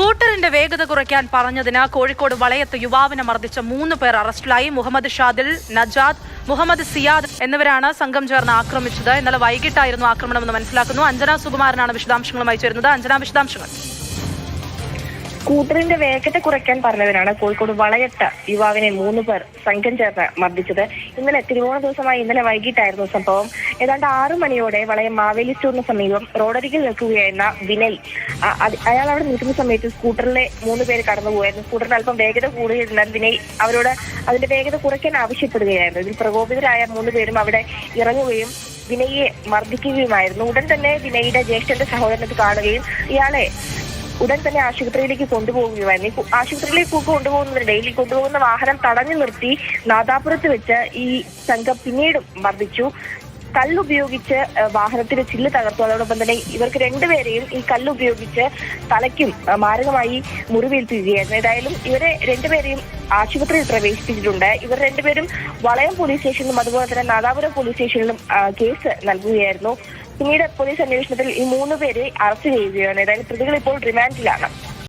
സ്കൂട്ടറിന്റെ വേഗത കുറയ്ക്കാൻ പറഞ്ഞതിന് കോഴിക്കോട് വളയത്ത് യുവാവിനെ മർദ്ദിച്ച മൂന്ന് പേർ അറസ്റ്റിലായി. മുഹമ്മദ് ഷാദിൽ നജാദ് മുഹമ്മദ് സിയാദ് എന്നിവരാണ് സംഘം ചേർന്ന് ആക്രമിച്ചത്. ഇന്നലെ വൈകിട്ടായിരുന്നു ആക്രമണമെന്ന് മനസ്സിലാക്കുന്നു. അഞ്ജന സുകുമാരനാണ് വിശദാംശങ്ങളുമായി ചേരുന്നത്. അഞ്ജന വിശദാംശങ്ങൾ. സ്കൂട്ടറിന്റെ വേഗത കുറയ്ക്കാൻ പറഞ്ഞതിനാണ് കോഴിക്കോട് വളയട്ട യുവാവിനെ മൂന്ന് പേർ സംഘം ചേർന്ന് മർദ്ദിച്ചത്. ഇന്നലെ തിരുവോണ ദിവസമായി ഇന്നലെ വൈകിട്ടായിരുന്നു സംഭവം. ഏതാണ്ട് ആറു മണിയോടെ വളയം മാവേലി സ്റ്റോറിന് സമീപം റോഡരികിൽ നിൽക്കുകയായിരുന്ന വിനയ് അയാൾ അവിടെ നിൽക്കുന്ന സമയത്ത് സ്കൂട്ടറിലെ മൂന്ന് പേര് കടന്നുപോയായിരുന്നു സ്കൂട്ടറിന് അല്പം വേഗത കൂടുതൽ വിനയ് അവരോട് അതിന്റെ വേഗത കുറയ്ക്കാൻ ആവശ്യപ്പെടുകയായിരുന്നു. ഇതിൽ പ്രകോപിതരായ മൂന്ന് പേരും അവിടെ ഇറങ്ങുകയും വിനയെ മർദ്ദിക്കുകയുമായിരുന്നു. ഉടൻ തന്നെ വിനയുടെ ജ്യേഷ്ഠന്റെ സഹോദരനത്ത് കാണുകയും ഇയാളെ ഉടൻ തന്നെ ആശുപത്രിയിലേക്ക് കൊണ്ടുപോകുകയായിരുന്നു ആശുപത്രിയിലേക്ക് കൊണ്ടുപോകുന്നതിനിടയിൽ ഈ കൊണ്ടുപോകുന്ന വാഹനം തടഞ്ഞു നിർത്തി നാദാപുരത്ത് വെച്ച് ഈ സംഘം പിന്നീടും മർദ്ദിച്ചു. കല്ലുപയോഗിച്ച് വാഹനത്തിന്റെ ചില്ല് തകർത്തു. അതോടൊപ്പം തന്നെ ഇവർക്ക് രണ്ടുപേരെയും ഈ കല്ലുപയോഗിച്ച് തലയ്ക്കും മാരകമായി മുറിവേൽപ്പിക്കുകയായിരുന്നു. ഏതായാലും ഇവരെ രണ്ടുപേരെയും ആശുപത്രിയിൽ പ്രവേശിപ്പിച്ചിട്ടുണ്ട്. ഇവർ രണ്ടുപേരും വളയം പോലീസ് സ്റ്റേഷനിലും അതുപോലെ തന്നെ നാദാപുരം പോലീസ് സ്റ്റേഷനിലും കേസ് നൽകുകയായിരുന്നു. പിന്നീട് പോലീസ് അന്വേഷണത്തിൽ ഈ മൂന്ന് പേരെ അറസ്റ്റ് ചെയ്യുകയാണ്. ഏതായാലും പ്രതികൾ ഇപ്പോൾ റിമാൻഡിലാണ്